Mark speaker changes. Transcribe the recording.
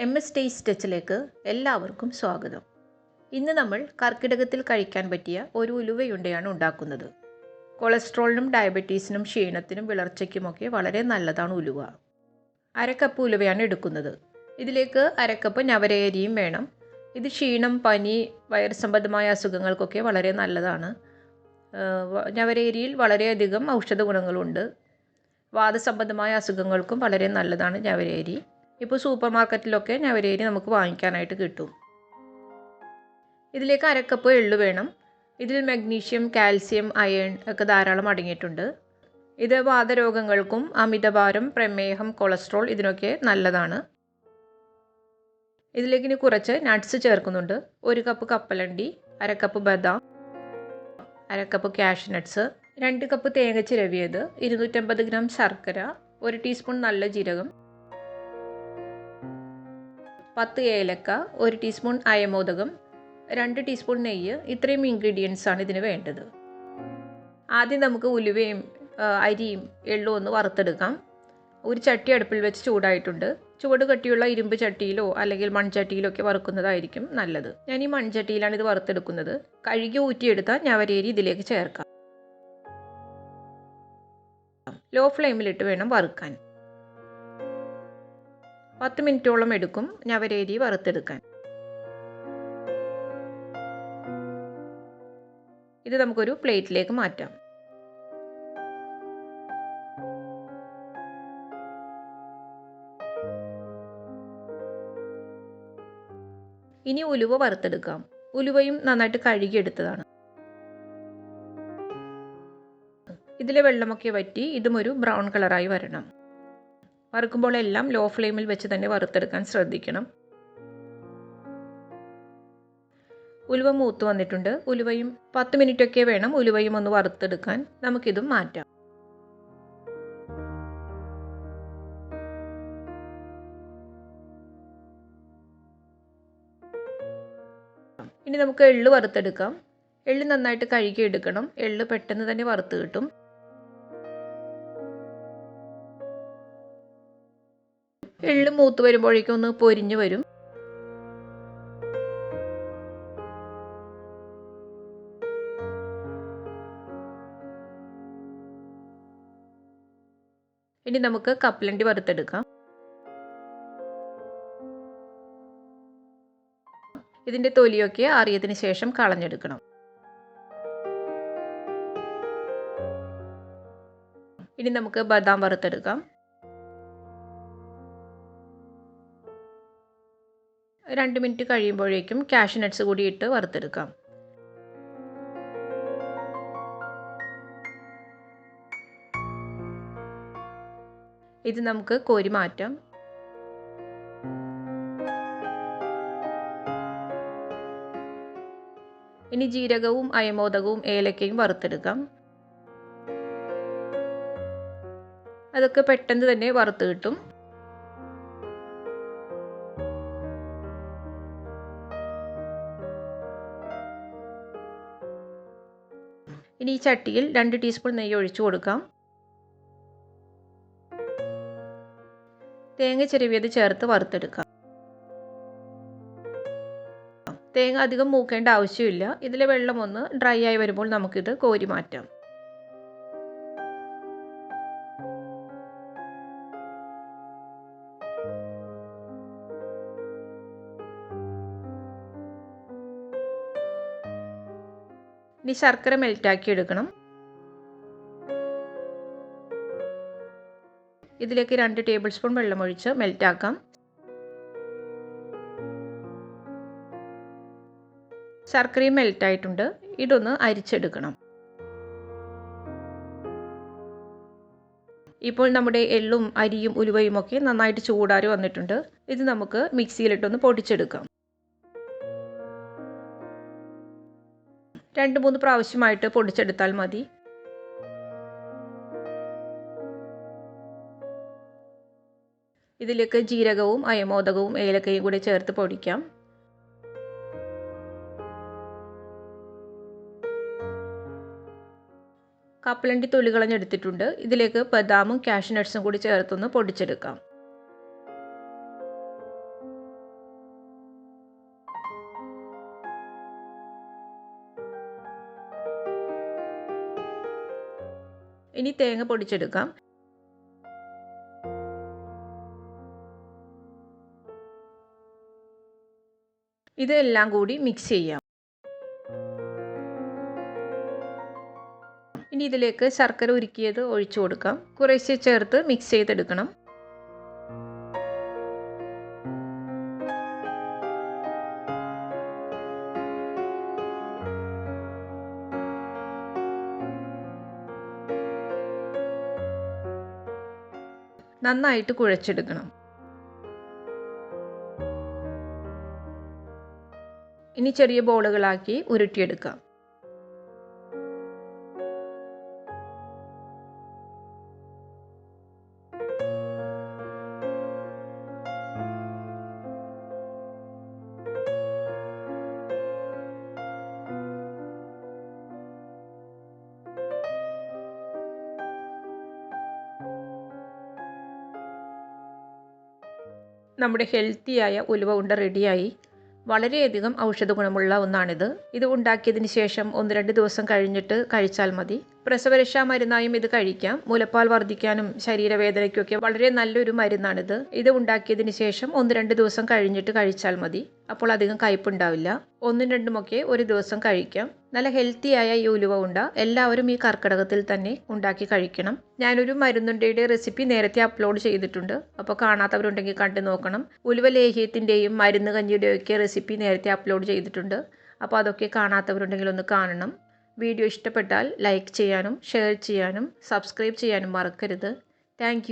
Speaker 1: M S taste ടച്ചിലേക്ക് എല്ലാവർക്കും സ്വാഗതം. ഇന്ന് നമ്മൾ കർക്കിടകത്തിൽ കഴിക്കാൻ പറ്റിയ ഒരു ഉലുവയുണ്ടയാണ് ഉണ്ടാക്കുന്നത്. കൊളസ്ട്രോളിനും ഡയബറ്റീസിനും ക്ഷീണത്തിനും വിളർച്ചയ്ക്കുമൊക്കെ വളരെ നല്ലതാണ് ഉലുവ. അരക്കപ്പ് ഉലുവയാണ് എടുക്കുന്നത്. ഇതിലേക്ക് അരക്കപ്പ് നവരയരിയും വേണം. ഇത് ക്ഷീണം പനി വയർ സംബന്ധമായ അസുഖങ്ങൾക്കൊക്കെ വളരെ നല്ലതാണ്. നവരേരിയിൽ വളരെയധികം ഔഷധ ഗുണങ്ങളുണ്ട്. വാദസംബന്ധമായ അസുഖങ്ങൾക്കും വളരെ നല്ലതാണ് നവരേരി ഇപ്പോൾ സൂപ്പർ മാർക്കറ്റിലൊക്കെ ഞവരേരി നമുക്ക് വാങ്ങിക്കാനായിട്ട് കിട്ടും. ഇതിലേക്ക് അരക്കപ്പ് എള്ളു വേണം. ഇതിൽ മഗ്നീഷ്യം കാൽസ്യം അയൺ ഒക്കെ ധാരാളം അടങ്ങിയിട്ടുണ്ട്. ഇത് വാതരോഗങ്ങൾക്കും അമിതഭാരം പ്രമേഹം കൊളസ്ട്രോൾ ഇതിനൊക്കെ നല്ലതാണ്. ഇതിലേക്ക് ഇനി കുറച്ച് നട്ട്സ് ചേർക്കുന്നുണ്ട്. ഒരു കപ്പ് കപ്പലണ്ടി അരക്കപ്പ് ബദാം അരക്കപ്പ് ക്യാഷ് നട്ട്സ് രണ്ട് കപ്പ് തേങ്ങ ചിരവിയത് ഇരുന്നൂറ്റമ്പത് ഗ്രാം ശർക്കര ഒരു ടീസ്പൂൺ നല്ല ജീരകം പത്ത് ഏലക്ക ഒരു ടീസ്പൂൺ അയമോദകം രണ്ട് ടീസ്പൂൺ നെയ്യ് ഇത്രയും ഇൻഗ്രീഡിയൻസ് ആണ് ഇതിന് വേണ്ടത്. ആദ്യം നമുക്ക് ഉലുവയും അരിയും എള്ളും ഒന്ന് വറുത്തെടുക്കാം. ഒരു ചട്ടി അടുപ്പിൽ വെച്ച് ചൂടായിട്ടുണ്ട്. ചുവട് കട്ടിയുള്ള ഇരുമ്പ് ചട്ടിയിലോ അല്ലെങ്കിൽ മൺചട്ടിയിലോ ഒക്കെ വറുക്കുന്നതായിരിക്കും നല്ലത്. ഞാൻ ഈ മൺചട്ടിയിലാണ് ഇത് വറുത്തെടുക്കുന്നത്. കഴുകി ഊറ്റിയെടുത്ത ഞവരേരി ഇതിലേക്ക് ചേർക്കാം. ലോ ഫ്ലെയിമിലിട്ട് വേണം വറുക്കാൻ. പത്ത് മിനിറ്റോളം എടുക്കും ഞവരേരി വറുത്തെടുക്കാൻ. ഇത് നമുക്കൊരു പ്ലേറ്റിലേക്ക് മാറ്റാം. ഇനി ഉലുവ വറുത്തെടുക്കാം. ഉലുവയും നന്നായിട്ട് കഴുകിയെടുത്തതാണ് ഇതിലെ വെള്ളമൊക്കെ വറ്റി ഇതും ഒരു ബ്രൗൺ കളറായി വരണം. വറുക്കുമ്പോൾ എല്ലാം ലോ ഫ്ലെയിമിൽ വെച്ച് തന്നെ വറുത്തെടുക്കാൻ ശ്രദ്ധിക്കണം. ഉലുവ മൂത്ത് വന്നിട്ടുണ്ട്. ഉലുവയും പത്ത് മിനിറ്റൊക്കെ വേണം ഉലുവയും ഒന്ന് വറുത്തെടുക്കാൻ. നമുക്കിതും മാറ്റാം. ഇനി നമുക്ക് എള്ള് വറുത്തെടുക്കാം. എള്ള് നന്നായിട്ട് കഴുകി എടുക്കണം എള്ള് പെട്ടെന്ന് തന്നെ വറുത്ത് കിട്ടും. എള്ള് മൂത്ത് വരുമ്പോഴേക്കും ഒന്ന് പൊരിഞ്ഞു വരും. ഇനി നമുക്ക് കപ്പലണ്ടി വറുത്തെടുക്കാം. ഇതിന്റെ തൊലിയൊക്കെ അറിയതിന് ശേഷം കളഞ്ഞെടുക്കണം. ഇനി നമുക്ക് ബദാം വറുത്തെടുക്കാം. രണ്ട് മിനിറ്റ് കഴിയുമ്പോഴേക്കും ക്യാഷ് നട്ട്സ് കൂടി ഇട്ട് വറുത്തെടുക്കാം. ഇത് നമുക്ക് കോരി മാറ്റാം. ഇനി ജീരകവും അയമോദകവും ഏലക്കയും വറുത്തെടുക്കാം. അതൊക്കെ പെട്ടെന്ന് തന്നെ വറുത്ത് കിട്ടും. ഇനി ഈ ചട്ടിയിൽ രണ്ട് ടീസ്പൂൺ നെയ്യ് ഒഴിച്ചു കൊടുക്കാം. തേങ്ങ ചെരുവിയത് ചേർത്ത് വറുത്തെടുക്കാം. തേങ്ങ അധികം മൂക്കേണ്ട ആവശ്യമില്ല. ഇതിലെ വെള്ളം ഒന്ന് ഡ്രൈ ആയി വരുമ്പോൾ നമുക്കിത് കോരി മാറ്റാം. ഇനി ശർക്കര മെൽറ്റാക്കി എടുക്കണം. ഇതിലേക്ക് രണ്ട് ടേബിൾ സ്പൂൺ വെള്ളമൊഴിച്ച് മെൽറ്റാക്കാം ശർക്കരയും മെൽറ്റായിട്ടുണ്ട് ഇതൊന്ന് അരിച്ചെടുക്കണം. ഇപ്പോൾ നമ്മുടെ എള്ളും അരിയും ഉലുവയും ഒക്കെ നന്നായിട്ട് ചൂടാറി വന്നിട്ടുണ്ട്. ഇത് നമുക്ക് മിക്സിയിലിട്ടൊന്ന് പൊടിച്ചെടുക്കാം. രണ്ട് മൂന്ന് പ്രാവശ്യമായിട്ട് പൊടിച്ചെടുത്താൽ മതി. ഇതിലേക്ക് ജീരകവും അയമോദകവും ഏലക്കയും കൂടി ചേർത്ത് പൊടിക്കാം. കപ്പലണ്ടി തൊലി കളഞ്ഞെടുത്തിട്ടുണ്ട്. ഇതിലേക്ക് ബദാമും കാഷ്യൂ നട്ട്സും കൂടി ചേർത്തൊന്ന് പൊടിച്ചെടുക്കാം. ഇനി തേങ്ങ പൊടിച്ചെടുക്കാം. ഇതെല്ലാം കൂടി മിക്സ് ചെയ്യാം. ഇനി ഇതിലേക്ക് ശർക്കര ഉരുക്കിയത് ഒഴിച്ചു കൊടുക്കാം. കുറേശ്ശെ ചേർത്ത് മിക്സ് ചെയ്തെടുക്കണം. നന്നായിട്ട് കുഴച്ചെടുക്കണം. ഇനി ചെറിയ ബോളുകളാക്കി ഉരുട്ടിയെടുക്കാം. നമ്മുടെ ഹെൽത്തിയായ ഉലുവ ഉണ്ട റെഡിയായി. വളരെയധികം ഔഷധ ഗുണമുള്ള ഒന്നാണിത്. ഇത് ഉണ്ടാക്കിയതിന് ശേഷം ഒന്ന് രണ്ട് ദിവസം കഴിഞ്ഞിട്ട് കഴിച്ചാൽ മതി. പ്രസവരക്ഷാ മരുന്നായും ഇത് കഴിക്കാം. മുലപ്പാൽ വർദ്ധിക്കാനും ശരീരവേദനയ്ക്കൊക്കെ വളരെ നല്ലൊരു മരുന്നാണിത്. ഇത് ഉണ്ടാക്കിയതിന് ശേഷം ഒന്ന് രണ്ട് ദിവസം കഴിഞ്ഞിട്ട് കഴിച്ചാൽ മതി. അപ്പോൾ അധികം കയ്പുണ്ടാവില്ല. ഒന്നും രണ്ടുമൊക്കെ ഒരു ദിവസം കഴിക്കാം. നല്ല ഹെൽത്തിയായ ഈ ഉലുവ ഉണ്ട എല്ലാവരും ഈ കർക്കിടകത്തിൽ തന്നെ ഉണ്ടാക്കി കഴിക്കണം. ഞാനൊരു മരുന്നുണ്ടയുടെ റെസിപ്പി നേരത്തെ അപ്ലോഡ് ചെയ്തിട്ടുണ്ട്. അപ്പോൾ കാണാത്തവരുണ്ടെങ്കിൽ കണ്ടു നോക്കണം. ഉലുവ ലേഹ്യത്തിന്റെയും മരുന്ന് കഞ്ഞിയുടെയും ഒക്കെ റെസിപ്പി നേരത്തെ അപ്ലോഡ് ചെയ്തിട്ടുണ്ട്. അപ്പോൾ അതൊക്കെ കാണാത്തവരുണ്ടെങ്കിൽ ഒന്ന് കാണണം. വീഡിയോ ഇഷ്ടപ്പെട്ടാൽ ലൈക്ക് ചെയ്യാനും ഷെയർ ചെയ്യാനും സബ്സ്ക്രൈബ് ചെയ്യാനും മറക്കരുത്. താങ്ക്